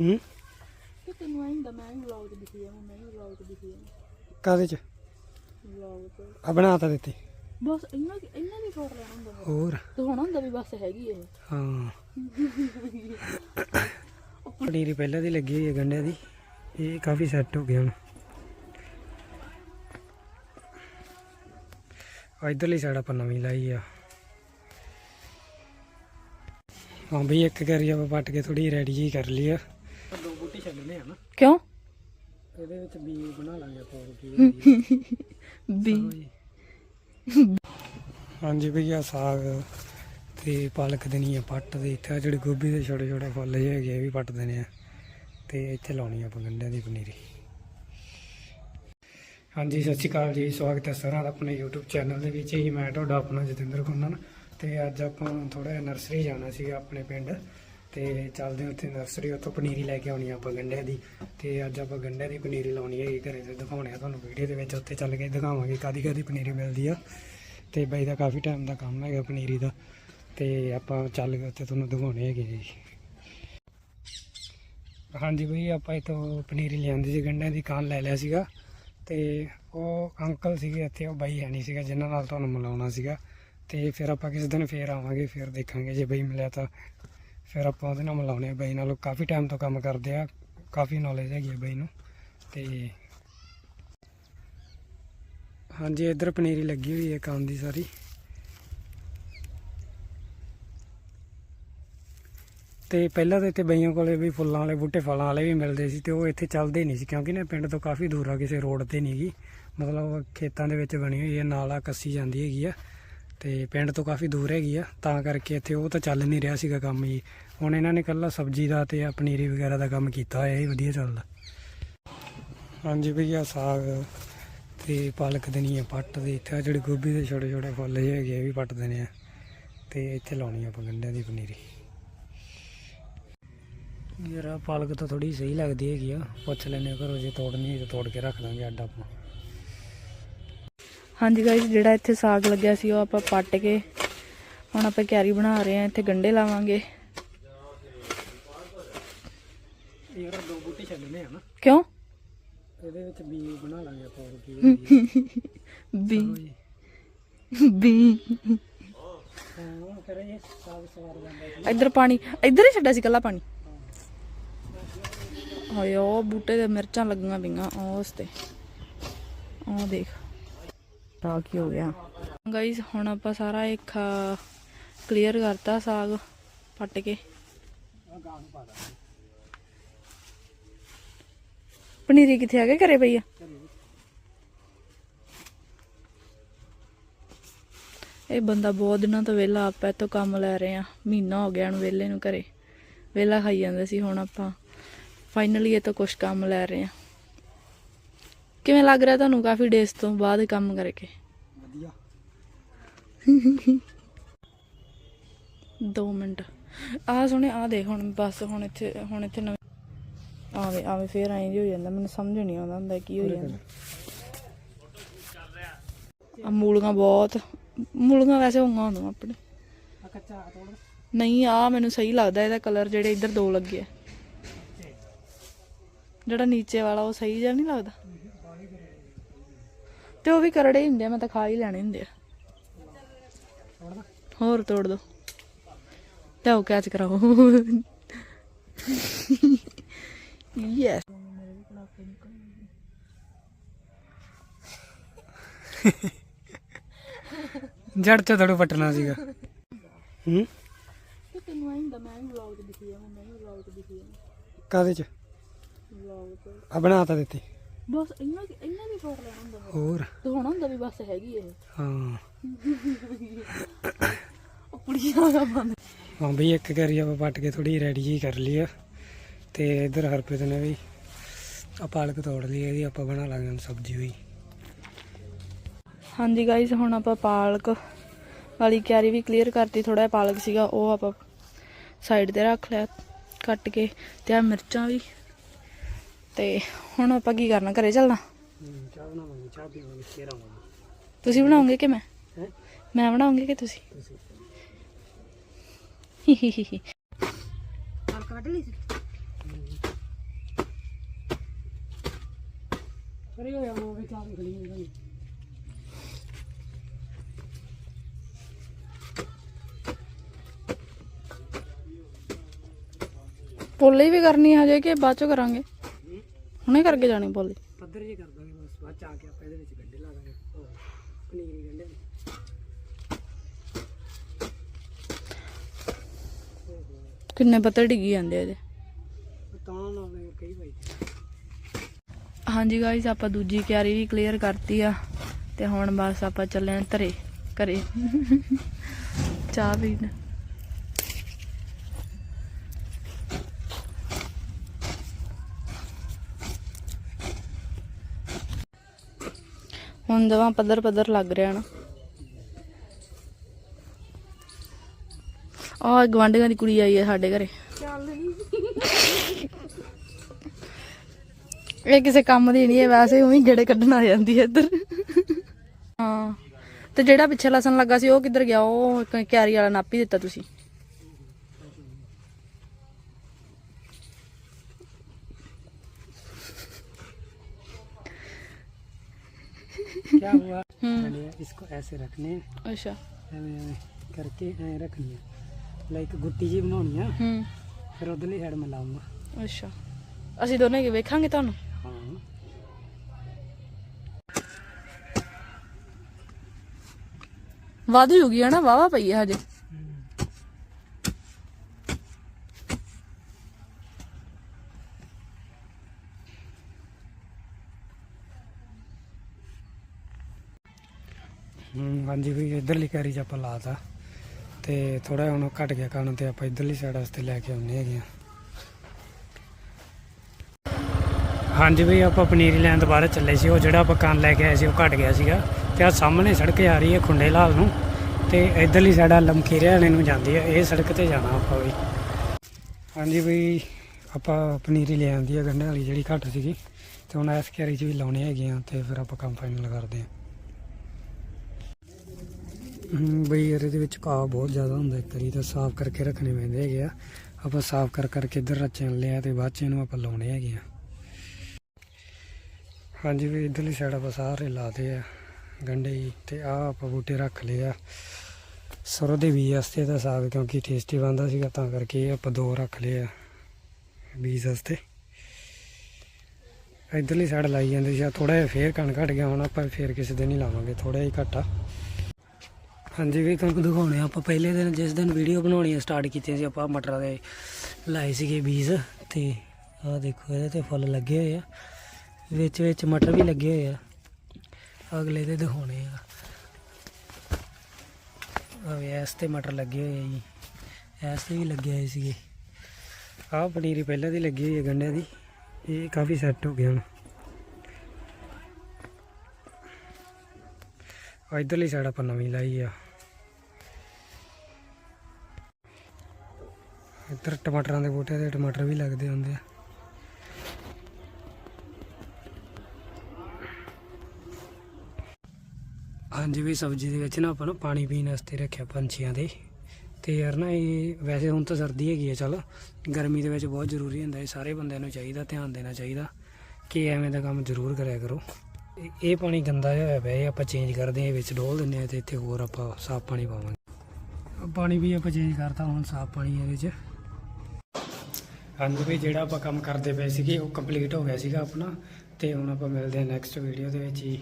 ਹੂੰ? ਕਿ ਤੈਨੂੰ ਆਈ ਹੁੰਦਾ ਮੈਂ ਵੀ ਵਲੌਗ ਤੇ ਦਿਖੀ ਜਾਵਾਂ ਮੈਂ ਵੀ ਵਲੌਗ ਤੇ ਦਿਖੀ ਜਾਵਾਂ। ਕਾਦੇ ਚ? ਵਲੌਗ ਤੇ ਆ ਬਣਾ ਤਾਂ ਦਿੱਤੀ। ਬਸ ਇੰਨਾ ਕੀ ਇੰਨਾ ਦੀ ਫੋਟ ਲੈਣਾ ਹੁੰਦਾ ਵਾ। ਹੋਰ। ਤੇ ਹੁਣ ਹੁੰਦਾ ਵੀ ਬਸ ਹੈਗੀ ਇਹ। ਹਾਂ। ਪਨੀਰੀ ਪਹਿਲਾਂ ਦੀ ਲੱਗੀ ਹੋਈ ਹੈ ਗੰਢਿਆਂ ਦੀ। ਇਹ ਕਾਫੀ ਸੈੱਟ ਹੋ ਗਿਆ ਹੁਣ। ਆ ਇਧਰਲੀ ਸਾਈਡ ਆਪਾਂ ਨਵੀਂ ਲਾਈ ਆ। ਹਾਂ ਬਈ ਇੱਕ ਕਰੀ ਆਪਾਂ ਪੱਟ ਕੇ ਥੋੜੀ ਰੈਡੀ ਜੀ ਕਰ ਲਈ ਆ। ਦੋ ਬੂਟੇ ਛੱਡਨੇ ਆ ਨਾ। ਕਿਉਂ? ਇਹਦੇ ਵਿੱਚ ਬੀ ਬਣਾ ਲਾਂਗੇ ਆਪਾਂ ਹੋਰ ਕੀ ਵੀ ਹਾਂਜੀ ਭਈਆ ਸਾਗ ਤੇ ਪਾਲਕ ਦੇਣੀ ਆ ਪੱਟ ਦੇ। ਇੱਥੇ ਜਿਹੜੇ ਗੋਭੀ ਦੇ ਛੋਟੇ ਛੋਟੇ ਫੁੱਲ ਜਿਹੇ ਹੈਗੇ ਆ ਇਹ ਵੀ ਪੱਟ ਦੇਣੇ ਆ। ਤੇ ਇੱਥੇ ਲਾਉਣੀ ਆ ਗੰਢਿਆਂ ਦੀ ਪਨੀਰੀ। ਹਾਂਜੀ ਸਤਿ ਸ਼੍ਰੀ ਅਕਾਲ ਜੀ। ਸਵਾਗਤ ਹੈ ਸਾਰਿਆਂ ਦਾ ਆਪਣੇ YouTube ਚੈਨਲ ਦੇ ਵਿੱਚ। ਹੀ ਮੈਂ ਤੁਹਾਡਾ ਆਪਣਾ ਜਤਿੰਦਰ ਕੁੰਨਨ ਤੇ ਅੱਜ ਆਪਾਂ ਥੋੜਾ ਜਿਹਾ ਨਰਸਰੀ ਜਾਣਾ ਸੀਗਾ ਆਪਣੇ ਪਿੰਡ। ਤੇ ਚੱਲਦੇ ਹਾਂ ਉੱਥੇ ਨਰਸਰੀ ਉੱਥੋਂ ਪਨੀਰੀ ਲੈ ਕੇ ਆਉਣੀ ਆ ਆਪਾਂ ਗੰਢਿਆਂ ਦੀ। ਤੇ ਅੱਜ ਆਪਾਂ ਗੰਢਿਆਂ ਦੀ ਪਨੀਰੀ ਲਾਉਣੀ ਹੈ ਘਰੇ ਤੇ ਦਿਖਾਉਣੇ ਆ ਤੁਹਾਨੂੰ ਵੀਡੀਓ ਦੇ ਵਿੱਚ, ਉੱਥੇ ਚੱਲ ਕੇ ਦਿਖਾਵਾਂਗੇ ਕਾਦੀ ਕਾਦੀ ਪਨੀਰੀ ਮਿਲਦੀ ਆ। ਤੇ ਬਾਈ ਦਾ ਕਾਫੀ ਟਾਈਮ ਦਾ ਕੰਮ ਹੈਗਾ ਪਨੀਰੀ ਦਾ, ਤੇ ਆਪਾਂ ਚੱਲ ਕੇ ਉੱਥੇ ਤੁਹਾਨੂੰ ਦਿਖਾਉਣੇ ਹੈਗੇ ਜੀ। ਹਾਂਜੀ ਬਈ, ਆਪਾਂ ਇਥੋਂ ਪਨੀਰੀ ਲਿਆਂਦੀ ਸੀ ਗੰਢਿਆਂ ਦੀ ਕਾਨ ਲੈ ਲਿਆ ਸੀਗਾ। ਤੇ ਉਹ ਅੰਕਲ ਸੀਗੇ ਇੱਥੇ, ਉਹ ਬਾਈ ਹੈ ਨਹੀਂ ਸੀਗਾ, ਜਿਨ੍ਹਾਂ ਨਾਲ ਤੁਹਾਨੂੰ ਮਿਲਾਉਣਾ ਸੀਗਾ। ਤੇ ਫਿਰ ਆਪਾਂ ਕਿਸੇ ਦਿਨ ਫੇਰ ਆਵਾਂਗੇ, ਫਿਰ ਦੇਖਾਂਗੇ ਜੇ ਬਈ ਮਿਲਿਆ ਤਾਂ। ਫਿਰ ਆਪਾਂ ਉਹਦੇ ਨਾਲ ਮਿਲਾਉਣੇ ਆ ਬਾਈ ਨਾਲ। ਉਹ ਕਾਫੀ ਟਾਈਮ ਤੋਂ ਕੰਮ ਕਰਦੇ ਆ। ਕਾਫੀ ਨੌਲੇਜ ਹੈਗੀ ਆ ਬਾਈ ਨੂੰ। ਤੇ ਹਾਂਜੀ, ਇੱਧਰ ਪਨੀਰੀ ਲੱਗੀ ਹੋਈ ਹੈ ਕੰਮ ਦੀ ਸਾਰੀ। ਤੇ ਪਹਿਲਾਂ ਤਾਂ ਇੱਥੇ ਬਈਆਂ ਕੋਲੇ ਵੀ ਫੁੱਲਾਂ ਵਾਲੇ, ਬੂਟੇ ਫਲਾਂ ਵਾਲੇ ਵੀ ਮਿਲਦੇ ਸੀ ਤੇ ਉਹ ਇੱਥੇ ਚੱਲਦੇ ਨਹੀਂ ਸੀ ਕਿਉਂਕਿ ਨਾ ਪਿੰਡ ਤੋਂ ਕਾਫੀ ਦੂਰ ਆ, ਕਿਸੇ ਰੋਡ ਤੇ ਨਹੀਂਗੀ ਮਤਲਬ ਖੇਤਾਂ ਦੇ ਵਿੱਚ ਬਣੀ ਹੋਈ ਹੈ, ਨਾਲਾ ਕੱਸੀ ਜਾਂਦੀ ਹੈਗੀ ਆ। ਤੇ ਪਿੰਡ ਤੋਂ ਕਾਫੀ ਦੂਰ ਹੈਗੀ ਆ, ਤਾਂ ਕਰਕੇ ਇੱਥੇ ਉਹ ਤਾਂ ਚੱਲ ਨਹੀਂ ਰਿਹਾ ਸੀਗਾ ਕੰਮ ਜੀ। ਹੁਣ ਇਹਨਾਂ ਨੇ ਕੱਲਾ ਸਬਜ਼ੀ ਦਾ ਤੇ ਆ ਪਨੀਰੀ ਵਗੈਰਾ ਦਾ ਕੰਮ ਕੀਤਾ ਹੋਇਆ, ਇਹ ਵਧੀਆ ਚੱਲਦਾ। ਹਾਂਜੀ ਭਈਆ ਸਾਗ ਤੇ ਪਾਲਕ ਦੇਣੀ ਹੈ ਪੱਟ ਦੇ। ਇੱਥੇ ਆਹ ਜਿਹੜੇ ਗੋਭੀ ਦੇ ਛੋਟੇ ਛੋਟੇ ਫੁੱਲ ਜਿਹੇ ਹੈਗੇ ਇਹ ਵੀ ਪੱਟ ਦੇਣੇ ਆ। ਤੇ ਇੱਥੇ ਲਾਉਣੀ ਆ ਆਪਾਂ ਗੰਢਿਆਂ ਦੀ ਪਨੀਰੀ। ਯਾਰ ਪਾਲਕ ਤਾਂ ਥੋੜੀ ਸਹੀ ਲੱਗਦੀ ਹੈਗੀ ਆ। ਪੁੱਛ ਲੈਨੇ ਘਰੋਂ, ਜੇ ਤੋੜਨੀ ਹੈ ਤਾਂ ਤੋੜ ਕੇ ਰੱਖ ਦਾਂਗੇ ਅੱਡ ਆਪਾਂ। ਹਾਂਜੀ ਗਾਇਸ ਜਿਹੜਾ ਇੱਥੇ ਸਾਗ ਲੱਗਿਆ ਸੀ ਉਹ ਆਪਾਂ ਪੱਟ ਕੇ ਹੁਣ ਆਪਾਂ ਕਿਆਰੀ ਬਣਾ ਰਹੇ ਆ ਇੱਥੇ ਗੰਡੇ ਲਾਵਾਂਗੇ। ਯਾਰ ਦੋ ਬੂਟੇ ਛੱਡਨੇ ਆ ਨਾ। ਕਿਉਂ? ਇਹਦੇ ਵਿੱਚ ਬੀ ਬਣਾ ਲਾਂਗੇ ਆਪਾਂ ਹਾਂ ਇੱਧਰ ਪਾਣੀ ਇੱਧਰ ਹੀ ਛੱਡਿਆ ਸੀ ਕੱਲਾ ਪਾਣੀ। ਹਾਏ ਉਹ ਬੂਟੇ ਤੇ ਮਿਰਚਾਂ ਲੱਗੀਆਂ ਪਈਆਂ ਉਸ ਤੇ। ਉਹ ਦੇਖ। ਤਾਂ ਕੀ ਹੋ ਗਿਆ। ਗਾਇਸ ਹੁਣ ਆਪਾਂ ਸਾਰਾ ਇੱਕ ਕਲੀਅਰ ਕਰਤਾ ਸਾਗ ਪੱਟ ਕੇ। ਪਨੀਰੀ ਕਿੱਥੇ ਆ ਗਏ ਘਰੇ ਪਈ ਆ। ਇਹ ਬੰਦਾ ਬਹੁਤ ਦਿਨਾਂ ਤੋਂ ਵਿਹਲਾ ਆਪਾਂ ਤੋਂ ਕੰਮ ਲੈ ਰਹੇ। ਆ ਮਹੀਨਾ ਹੋ ਗਿਆ ਹੁਣ ਵਿਹਲੇ ਨੂੰ ਘਰੇ। ਵਿਹਲਾ ਖਾਈ ਜਾਂਦੇ ਸੀ, ਹੁਣ ਆਪਾਂ ਫਾਈਨਲੀ ਇਹ ਤੋਂ ਕੁਝ ਕੰਮ ਲੈ ਰਹੇ ਆ ਕਿਵੇਂ ਲੱਗ ਰਿਹਾ ਤੁਹਾਨੂੰ ਕਾਫੀ ਡੇਸ ਤੋਂ ਬਾਅਦ ਕੰਮ ਕਰਕੇ? ਵਧੀਆ। 2 ਮਿੰਟ। ਆਹ ਸੁਣੇ ਆਹ ਦੇਖ ਹੁਣ ਬਸ ਹੁਣ ਇੱਥੇ ਹੁਣ ਇੱਥੇ ਨਵੇਂ ਆਵੇ ਆਵੇ ਫੇਰ ਐਂ ਹੋ ਜਾਂਦਾ ਮੈਨੂੰ ਸਮਝ ਨਹੀਂ ਆਉਂਦਾ ਹੁੰਦਾ ਕੀ ਹੋ ਜਾਂਦਾ। ਆ ਮੂਲੀਆਂ ਬਹੁਤ ਮੂਲੀਆਂ ਵੈਸੇ ਹੋਈਆਂ ਹੁੰਦੀਆਂ ਆਪਣੇ। ਆ ਨਹੀਂ ਆ ਮੈਨੂੰ ਸਹੀ ਲੱਗਦਾ ਇਹਦਾ ਕਲਰ ਜਿਹੜੇ ਇੱਧਰ ਦੋ ਲੱਗੇ ਆ। ਜਿਹੜਾ ਨੀਚੇ ਵਾਲਾ ਉਹ ਸਹੀ ਜਿਹਾ ਨਹੀਂ ਲੱਗਦਾ? ਤੇ ਉਹ ਵੀ ਕਰੜੇ ਹੀ ਹੁੰਦੇ ਆ ਮੈਂ ਤਾਂ ਖਾ ਹੀ ਲੈਣੇ ਹੁੰਦੇ ਆ। ਹੋਰ ਤੋੜ ਦੋ। ਤੇ ਉਹ ਕੈਚ ਕਰਾਓ ਯੈਸ ਜੜ ਚ ਥੋੜਾ ਪਟਣਾ ਸੀਗਾ। ਹੂੰ? ਤੇ ਤੈਨੂੰ ਆਈ ਹੁੰਦਾ ਮੈਂ ਵੀ ਵਲੌਗ ਤੇ ਦਿਖੀ ਜਾਵਾਂ ਮੈਂ ਵੀ ਵਲੌਗ ਤੇ ਦਿਖੀ ਜਾਵਾਂ। ਕਾਦੇ ਚ? ਵਲੌਗ ਤੇ ਆ ਬਣਾ ਤਾਂ ਦਿੱਤੀ। ਬਸ ਇੰਨਾ ਇੰਨਾ ਦੀ ਫੋਟ ਲੈਣਾ ਹੁੰਦਾ ਵਾ। ਹੋਰ। ਤੇ ਹੁਣ ਹੁੰਦਾ ਵੀ ਬਸ ਹੈਗੀ ਇਹ। ਹਾਂ। ਉਹ ਕੁੜੀਆਂ ਦਾ ਬੰਦ। ਹਾਂ ਬਈ ਇੱਕ ਕਰੀ ਆਪਾਂ ਪੱਟ ਕੇ ਥੋੜੀ ਰੈਡੀ ਜੀ ਕਰ ਲਈ ਆ ਤੇ ਇਧਰ ਹਰਪ੍ਰੀਤ ਨੇ ਵੀ ਆ ਪਾਲਕ ਤੋੜ ਲਈ ਇਹਦੀ ਆਪਾਂ ਬਣਾ ਲਾਂਗੇ ਹੁਣ ਸਬਜ਼ੀ ਹੋਈ ਹਾਂਜੀ ਗਾਇਸ ਹੁਣ ਆਪਾਂ ਪਾਲਕ ਵਾਲੀ ਕਿਆਰੀ ਵੀ ਕਲੀਅਰ ਕਰਤੀ ਥੋੜਾ ਜਿਹਾ ਪਾਲਕ ਸੀਗਾ ਉਹ ਆਪਾਂ ਸਾਈਡ ਤੇ ਰੱਖ ਲਿਆ ਕੱਟ ਕੇ। ਤੇ ਆ ਮਿਰਚਾਂ ਵੀ हूँ आप की करना घर चलना तुम बनाओगे कि मैं मैं बनाऊँगी कि पोले भी करनी हजे के बाद चो करा ਹੁਣੇ ਕਰਕੇ ਜਾਣੀ ਪੋਲੀ। ਪੱਧਰ ਜੇ ਕਰ ਦਾਂਗੇ ਬਸ ਬਾਅਦ ਚ ਆ ਕੇ ਆਪਾਂ ਇਹਦੇ ਵਿੱਚ ਗੰਡੇ ਲਾ ਦਾਂਗੇ। ਪਨੀਰੀ ਗੰਡੇ। ਕਿੰਨੇ ਪੱਤੇ ਡਿੱਗੀ ਜਾਂਦੇ ਇਹਦੇ। ਤਾਂ ਮੈਂ ਕਈ ਭਾਈ ਹਾਂਜੀ ਗਾਇਸ ਆਪਾਂ ਦੂਜੀ ਕਿਆਰੀ ਵੀ ਕਲੀਅਰ ਕਰਤੀ ਆ ਤੇ ਹੁਣ ਬਸ ਆਪਾਂ ਚੱਲੇ ਆਂ ਘਰੇ ਘਰੇ। ਚਾਹ ਪੀਣ। ਹੁਣ ਦਵਾ ਪੱਧਰ ਪੱਧਰ ਲੱਗ ਰਿਹਾ ਨਾ। ਆ ਗਵਾਂਢੀਆਂ ਦੀ ਕੁੜੀ ਆਈ ਹੈ ਸਾਡੇ ਘਰੇ। ਇਹ ਕਿਸੇ ਕੰਮ ਦੀ ਨਹੀਂ ਹੈ, ਵੈਸੇ ਉਵੇਂ ਗੇੜੇ ਕੱਢਣ ਆ ਜਾਂਦੀ ਹੈ ਇੱਧਰ। ਹਾਂ, ਤੇ ਜਿਹੜਾ ਪਿੱਛੇ ਲਸਣ ਲੱਗਾ ਸੀ, ਉਹ ਕਿੱਧਰ ਗਿਆ? ਉਹ ਕ- ਕਿਆਰੀ ਵਾਲਾ ਨਾਪੀ ਦਿੱਤਾ ਤੁਸੀਂ। क्या हुआ हम्म। मैंने इसको ऐसे रखने हैं ਅੱਛਾ ਐਵੇਂ ਐਵੇਂ ਕਰਕੇ ਐ ਰੱਖਣੀ ਹੈ ਲਾਈਕ ਗੁੱਟੀ ਜੀ ਬਣਾਉਣੀ ਆ ਹੂੰ ਫਿਰ ਉਧਰਲੀ ਸਾਈਡ ਮੈਂ ਲਾਉਂਗਾ ਅੱਛਾ ਅਸੀਂ ਦੋਨੇ ਕੀ ਵੇਖਾਂਗੇ ਤੁਹਾਨੂੰ ਹਾਂ ਵੱਧ ਜੂਗੀ ਹਨਾ ਵਾਵਾ ਪਈ ਹੈ ਹਜੇ ਹੂੰ, ਹਾਂਜੀ ਵੀ ਇਧਰਲੀ ਕੈਰੀ ਚ ਆਪਾਂ ਲਾਤਾ। ਤੇ ਥੋੜਾ ਹੁਣ ਘਟ ਗਿਆ ਕਾਰਨ ਤੇ ਆਪਾਂ ਇਧਰਲੀ ਸਾਈਡ ਵਾਸਤੇ ਲੈ ਕੇ ਆਉਂਦੇ ਹੈਗੇ ਆ। ਹਾਂਜੀ ਵੀ ਆਪਾਂ ਪਨੀਰੀ ਲੈਣ ਦੁਬਾਰਾ ਚੱਲੇ ਸੀ। ਉਹ ਜਿਹੜਾ ਆਪਾਂ ਕੰਨ ਲੈ ਕੇ ਆਏ ਸੀ, ਉਹ ਘਟ ਗਿਆ ਸੀਗਾ। ਤੇ ਆ ਸਾਹਮਣੇ ਸੜਕ ਆ ਰਹੀ ਹੈ ਖੁੰਡੇ ਲਾਲ ਨੂੰ। ਤੇ ਇਧਰਲੀ ਸਾਈਡ ਆ ਲਮਖੀਰੇ ਵਾਲੇ ਨੂੰ ਜਾਂਦੀ ਹੈ। ਇਹ ਸੜਕ ਤੇ ਜਾਣਾ ਆਪਾਂ ਵੀ ਹਾਂਜੀ ਵੀ ਆਪਾਂ ਪਨੀਰੀ ਲੈ ਆਂਦੀ ਹੈ ਗੰਢੇ ਵਾਲੀ ਜਿਹੜੀ ਘੱਟ ਸੀਗੀ। ਤੇ ਹੁਣ ਇਸ ਕੈਰੀ ਚ ਵੀ ਲਾਉਣੇ ਹੈਗੇ ਆ ਤੇ ਫਿਰ ਆਪਾਂ ਕੰਮ ਫਾਈਨਲ ਕਰਦੇ ਹਾਂ ਬਈ ਯਾਰ ਇਹਦੇ ਵਿੱਚ ਘਾਹ ਬਹੁਤ ਜ਼ਿਆਦਾ ਹੁੰਦਾ ਇੱਕ ਵਾਰੀ, ਤਾਂ ਸਾਫ਼ ਕਰਕੇ ਰੱਖਣੇ ਪੈਂਦੇ ਹੈਗੇ ਆ। ਆਪਾਂ ਸਾਫ਼ ਕਰ ਕਰਕੇ ਇੱਧਰ ਰੱਚਣ ਲਿਆ ਤੇ ਬਾਅਦ ਚ ਇਹਨੂੰ ਆਪਾਂ ਲਾਉਣੇ ਹੈਗੇ ਆ। ਹਾਂਜੀ ਵੀ ਇੱਧਰਲੀ ਸਾਈਡ ਆਪਾਂ ਸਾਰੇ ਲਾਤੇ ਆ ਗੰਢੇ ਹੀ ਤੇ ਆ ਆਪਾਂ ਬੂਟੇ ਰੱਖ ਲਏ ਆ। ਸਰੋਂ ਦੇ ਬੀਜ ਵਾਸਤੇ ਤਾਂ ਸਾਗ ਕਿਉਂਕਿ ਟੇਸਟੀ ਬਣਦਾ ਸੀਗਾ, ਤਾਂ ਕਰਕੇ ਇਹ ਆਪਾਂ ਦੋ ਰੱਖ ਲਏ ਆ ਬੀਜ ਵਾਸਤੇ। ਇੱਧਰਲੀ ਸਾਈਡ ਲਾਈ ਜਾਂਦੇ ਸੀ ਥੋੜਾ ਜਿਹਾ ਫੇਰ ਕਣ ਘਟ ਗਿਆ, ਹੁਣ ਆਪਾਂ ਫੇਰ ਕਿਸੇ ਦਿਨ ਹੀ ਲਾਵਾਂਗੇ ਥੋੜਾ ਜਿਹਾ ਘਟਾ। ਹਾਂਜੀ ਵੀ ਤੁਹਾਨੂੰ ਦਿਖਾਉਣੇ ਆ ਆਪਾਂ। ਪਹਿਲੇ ਦਿਨ, ਜਿਸ ਦਿਨ ਵੀਡੀਓ ਬਣਾਉਣੀ ਸਟਾਰਟ ਕੀਤੀ ਸੀ, ਆਪਾਂ ਮਟਰਾਂ ਦੇ ਲਾਏ ਸੀਗੇ ਬੀਜ ਤੇ ਆਹ ਦੇਖੋ ਇਹਦੇ ਤੇ ਫੁੱਲ ਲੱਗੇ ਹੋਏ ਆ। ਵਿੱਚ ਵਿੱਚ ਮਟਰ ਵੀ ਲੱਗੇ ਹੋਏ ਆ। ਅਗਲੇ ਦੇ ਦਿਖਾਉਣੇ ਆ। ਆ ਵੀ ਇਸ ਤੇ ਮਟਰ ਲੱਗੇ ਹੋਏ ਆ ਜੀ। ਇਸ ਤੇ ਵੀ ਲੱਗੇ ਹੋਏ ਸੀਗੇ। ਆਹ ਪਨੀਰੀ ਪਹਿਲਾਂ ਦੀ ਲੱਗੀ ਹੋਈ ਹੈ ਗੰਢਿਆਂ ਦੀ। ਇਹ ਕਾਫੀ ਸੈੱਟ ਹੋ ਗਿਆ ਹੁਣ। ਆ ਇਧਰਲੀ ਸਾਈਡ ਆਪਾਂ ਨਵੀਂ ਲਾਈ ਆ। ਇੱਧਰ ਟਮਾਟਰਾਂ ਦੇ ਬੂਟੇ ਤੇ ਟਮਾਟਰ ਵੀ ਲੱਗਦੇ ਹੁੰਦੇ ਆ। ਹਾਂਜੀ ਵੀ ਸਬਜ਼ੀ ਦੇ ਵਿੱਚ ਨਾ ਆਪਾਂ ਨੂੰ ਪਾਣੀ ਪੀਣ ਵਾਸਤੇ ਰੱਖਿਆ ਪੰਛੀਆਂ ਦੇ। ਤੇ ਯਾਰ ਨਾ ਇਹ ਵੈਸੇ ਹੁਣ ਤਾਂ ਸਰਦੀ ਹੈਗੀ ਆ ਚਲ। ਗਰਮੀ ਦੇ ਵਿੱਚ ਬਹੁਤ ਜ਼ਰੂਰੀ ਹੁੰਦਾ ਇਹ ਸਾਰੇ ਬੰਦਿਆਂ ਨੂੰ ਚਾਹੀਦਾ ਧਿਆਨ ਦੇਣਾ ਚਾਹੀਦਾ ਕਿ ਐਵੇਂ ਦਾ ਕੰਮ ਜ਼ਰੂਰ ਕਰਿਆ ਕਰੋ। ਇਹ- ਪਾਣੀ ਗੰਦਾ ਜਿਹਾ ਹੋਇਆ ਪਿਆ ਇਹ ਆਪਾਂ ਚੇਂਜ ਕਰਦੇ ਹਾਂ ਵਿੱਚ ਡੋਲ ਦਿੰਦੇ ਆ ਤੇ ਇੱਥੇ ਹੋਰ ਆਪਾਂ ਸਾਫ਼ ਪਾਣੀ ਪਾਵਾਂਗੇ। ਪਾਣੀ ਵੀ ਆਪਾਂ ਚੇਂਜ ਕਰਤਾ ਹੁਣ ਸਾਫ਼ ਪਾਣੀ ਇਹਦੇ 'ਚ। ਹਾਂਜੀ ਵੀ ਜਿਹੜਾ ਆਪਾਂ ਕੰਮ ਕਰਦੇ ਪਏ ਸੀਗੇ, ਉਹ ਕੰਪਲੀਟ ਹੋ ਗਿਆ ਸੀਗਾ ਆਪਣਾ। ਤੇ ਹੁਣ ਆਪਾਂ ਮਿਲਦੇ ਹਾਂ ਨੈਕਸਟ ਵੀਡੀਓ ਦੇ ਵਿੱਚ ਹੀ